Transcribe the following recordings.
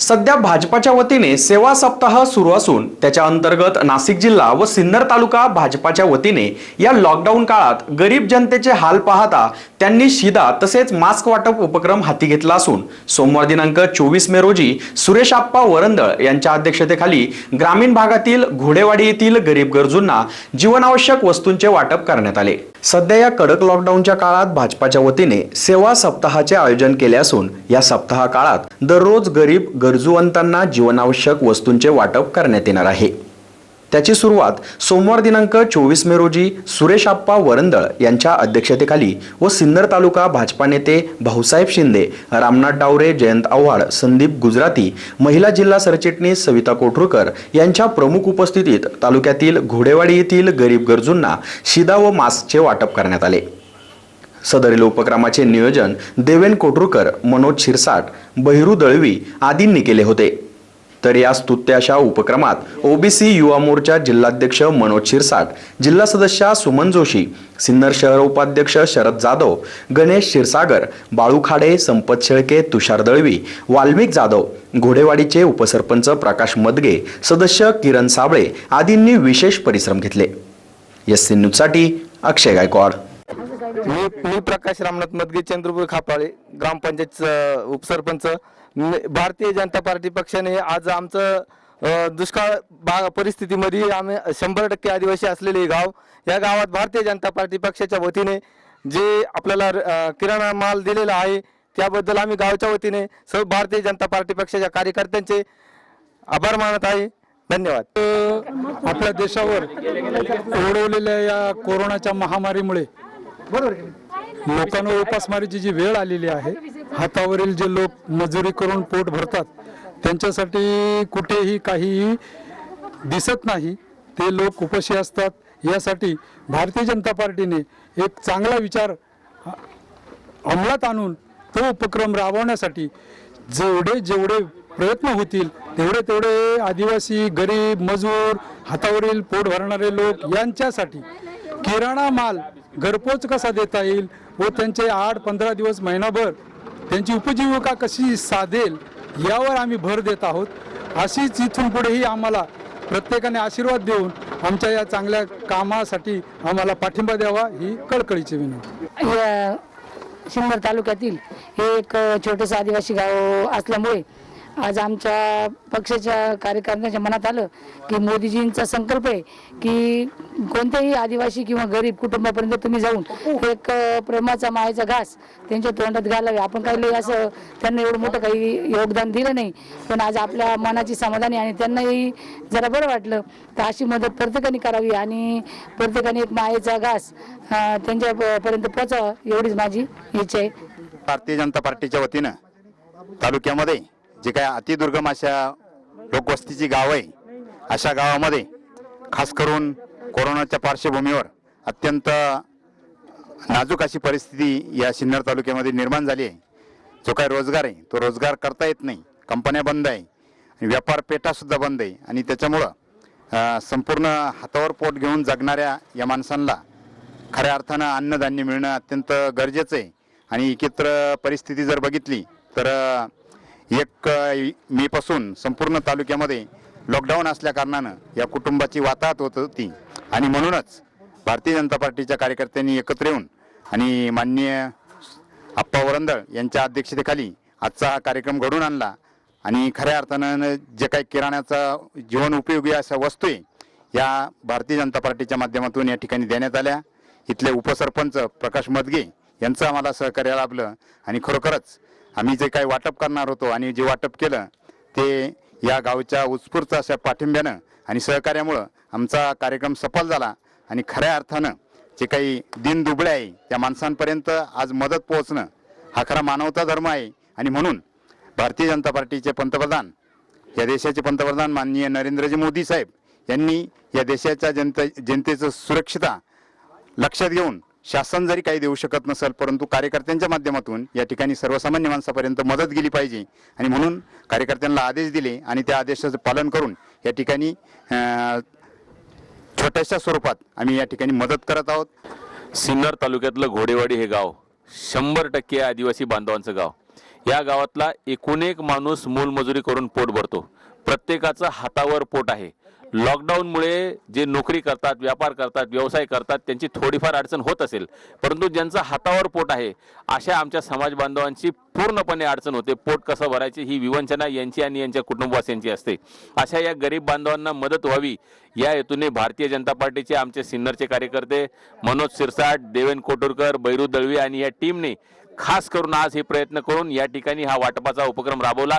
सध्या भाजपाच्या वतीने सेवा सप्ताह सुरू असून त्याच्या अंतर्गत नाशिक जिल्हा व सिन्नर तालुका भाजपाच्या वतीने या लॉकडाऊन काळात गरीब जनतेचे हाल पाहता त्यांनी शिदा तसेच मास्क वाटप उपक्रम हाती घेतला असून सोमवार दिनांक चोवीस मे रोजी सुरेश आप्पा वरंदळ यांच्या अध्यक्षतेखाली ग्रामीण भागातील घोडेवाडी येथील गरीब गरजूंना जीवनावश्यक वस्तूंचे वाटप करण्यात आले. सध्या या कडक लॉकडाऊनच्या काळात भाजपाच्या वतीने सेवा सप्ताहाचे आयोजन केले असून या सप्ताह काळात दररोज गरीब गरजूवंतांना जीवनावश्यक वस्तूंचे वाटप करण्यात येणार आहे. त्याची सुरुवात सोमवार दिनांक चोवीस मे रोजी सुरेश आप्पा वरंदळ यांच्या अध्यक्षतेखाली व सिन्नर तालुका भाजपा नेते भाऊसाहेब शिंदे रामनाथ डावरे जयंत आव्हाड संदीप गुजराती महिला जिल्हा सरचिटणीस सविता कोठरूकर यांच्या प्रमुख उपस्थितीत तालुक्यातील घोडेवाडी येथील गरीब गरजूंना शिदा व मास्कचे वाटप करण्यात आले. सदरील उपक्रमाचे नियोजन देवेन कोटरूकर मनोज शिरसाट बहिरू दळवी आदींनी केले होते. तर या स्तुत्याशा उपक्रमात ओबीसी युवा मोर्चा जिल्हाध्यक्ष मनोज शिरसाट जिल्हा सदस्या सुमन जोशी सिन्नर शहर उपाध्यक्ष शरद जाधव गणेश क्षीरसागर बाळू खाडे संपत शेळके तुषार दळवी वाल्मिक जाधव घोडेवाडीचे उपसरपंच प्रकाश मदगे सदस्य किरण साबळे आदींनी विशेष परिश्रम घेतले. एस सी न्यूजसाठी अक्षय गायकवाड. मी प्रकाश रामनाथ मदगे चंद्रपूर खापाळे ग्रामपंचायत उपसरपंच. भारतीय जनता पार्टी पक्षाने आज आमचं दुष्काळ बा परिस्थितीमध्ये आम्ही शंभर टक्के आदिवासी असलेले हे गाव या गावात भारतीय जनता पार्टी पक्षाच्या वतीने जे आपल्याला किराणा माल दिलेला आहे त्याबद्दल आम्ही गावच्या वतीने सर्व भारतीय जनता पार्टी पक्षाच्या कार्यकर्त्यांचे आभार मानत आहे. धन्यवाद. आपल्या देशावर ओढवलेल्या या कोरोनाच्या महामारीमुळे लोकांवर उपासमारीची जी वेळ आलेली आहे हातावरील जे लोक मजुरी करून पोट भरतात त्यांच्यासाठी कुठेही काहीही दिसत नाही ते लोक उपाशी असतात. यासाठी भारतीय जनता पार्टीने एक चांगला विचार अंमलात आणून तो उपक्रम राबवण्यासाठी जेवढे जेवढे प्रयत्न होतील तेवढे तेवढे आदिवासी गरीब मजूर हातावरील पोट भरणारे लोक यांच्यासाठी किराणा माल घरपोच कसा देता येईल व त्यांचे आठ पंधरा दिवस महिनाभर त्यांची उपजीविका कशी साधेल यावर आम्ही भर देत आहोत. अशीच इथून पुढेही आम्हाला प्रत्येकाने आशीर्वाद देऊन आमच्या या चांगल्या कामासाठी आम्हाला पाठिंबा द्यावा ही कळकळीची विनंती. या सिन्नर तालुक्यातील हे एक छोटंसं आदिवासी गाव असल्यामुळे आज आमच्या पक्षाच्या कार्यकर्त्यांच्या मनात आलं की मोदीजींचा संकल्प आहे की कोणत्याही आदिवासी किंवा गरीब कुटुंबापर्यंत तुम्ही जाऊन एक प्रेमाचा मायेचा घास त्यांच्या तोंडात घालावे. आपण काही लई असं त्यांना एवढं मोठं काही योगदान दिलं नाही. पण आज आपल्या मनाची समाधानी आणि त्यांनाही जरा बरं वाटलं तर अशी मदत प्रत्येकाने करावी आणि प्रत्येकाने एक मायेचा घास त्यांच्यापर्यंत पोचावा एवढीच माझी इच्छा आहे. भारतीय जनता पार्टीच्या वतीनं तालुक्यामध्ये जे काय अतिदुर्गम अशा लोकवस्तीची गाव आहे अशा गावामध्ये खास करून कोरोनाच्या पार्श्वभूमीवर अत्यंत नाजूक अशी परिस्थिती या सिन्नर तालुक्यामध्ये निर्माण झाली आहे. जो काय रोजगार आहे तो रोजगार करता येत नाही कंपन्या बंद आहे व्यापार पेठासुद्धा बंद आहे. आणि त्याच्यामुळं संपूर्ण हातावर पोट घेऊन जगणाऱ्या या माणसांना खऱ्या अर्थानं अन्नधान्य मिळणं अत्यंत गरजेचं आहे. आणि एकत्र परिस्थिती जर बघितली तर एक मेपासून संपूर्ण तालुक्यामध्ये लॉकडाऊन असल्या कारणानं या कुटुंबाची वाताहत होत होती. आणि म्हणूनच भारतीय जनता पार्टीच्या कार्यकर्त्यांनी एकत्र येऊन आणि माननीय आप्पा वरंदळ यांच्या अध्यक्षतेखाली आजचा हा कार्यक्रम घडून आणला. आणि खऱ्या अर्थानं जे काही किराण्याचा जीवन उपयोगी अशा वस्तू आहे या भारतीय जनता पार्टीच्या माध्यमातून या ठिकाणी देण्यात आल्या. इथले उपसरपंच प्रकाश मदगे यांचं आम्हाला सहकार्य लाभलं आणि खरोखरच आम्ही जे काही वाटप करणार होतो आणि जे वाटप केलं ते या गावच्या उत्स्फूर्त अशा पाठिंब्यानं आणि सहकार्यामुळं आमचा कार्यक्रम सफल झाला आणि खऱ्या अर्थानं जे काही दिन दुबळे आहे त्या माणसांपर्यंत आज मदत पोहोचणं हा खरा मानवता धर्म आहे. आणि म्हणून भारतीय जनता पार्टीचे पंतप्रधान या देशाचे पंतप्रधान माननीय नरेंद्रजी मोदी साहेब यांनी या देशाच्या जनते जनतेचं सुरक्षिता लक्षात घेऊन शासन जरी काही देऊ शकत नसेल परंतु कार्यकर्त्यांच्या माध्यमातून या ठिकाणी सर्वसामान्य माणसापर्यंत मदत गेली पाहिजे. आणि म्हणून कार्यकर्त्यांना आदेश दिले आणि त्या आदेशाचं पालन करून या ठिकाणी छोट्याशा स्वरूपात आम्ही या ठिकाणी मदत करत आहोत. सिन्नर तालुक्यातलं घोडेवाडी हे गाव शंभर टक्के आदिवासी बांधवांचं गाव. या गावातला एकूण एक माणूस मोलमजुरी करून पोट भरतो. प्रत्येकाचं हातावर पोट आहे. लॉकडाऊनमुळे जे नोकरी करतात व्यापार करतात व्यवसाय करतात त्यांची थोडीफार अडचण होत असेल. परंतु ज्यांचं हातावर पोट आहे अशा आमच्या समाज बांधवांची पूर्णपणे अडचण होते. पोट कसं भरायचे ही विवंचना यांची आणि यांच्या कुटुंबवासियांची असते. अशा या गरीब बांधवांना मदत व्हावी या हेतूने भारतीय जनता पार्टीचे आमचे सिन्नरचे कार्यकर्ते मनोज सिरसाट देवेन कोटुरकर बैरू दळवी आणि या टीमने खास करून आज हे प्रयत्न करून या ठिकाणी हा वाटपाचा उपक्रम राबवला.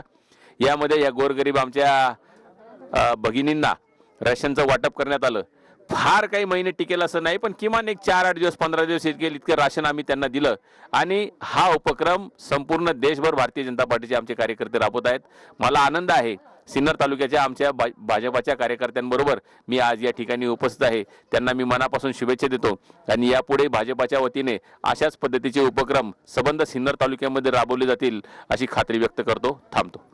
यामध्ये या गोरगरीब आमच्या भगिनींना राशनचं वाटप करण्यात आलं. फार काही महिने टिकेल असं नाही पण किमान एक चार आठ दिवस पंधरा दिवस इतके इतकं राशन आम्ही त्यांना दिलं. आणि हा उपक्रम संपूर्ण देशभर भारतीय जनता पार्टीचे आमचे कार्यकर्ते राबवत आहेत. मला आनंद आहे सिन्नर तालुक्याच्या आमच्या भा- भाजपाच्या कार्यकर्त्यांबरोबर मी आज या ठिकाणी उपस्थित आहे. त्यांना मी मनापासून शुभेच्छा देतो. आणि यापुढे भाजपाच्या वतीने अशाच पद्धतीचे उपक्रम सबंध सिन्नर तालुक्यामध्ये राबवले जातील अशी खात्री व्यक्त करतो थांबतो.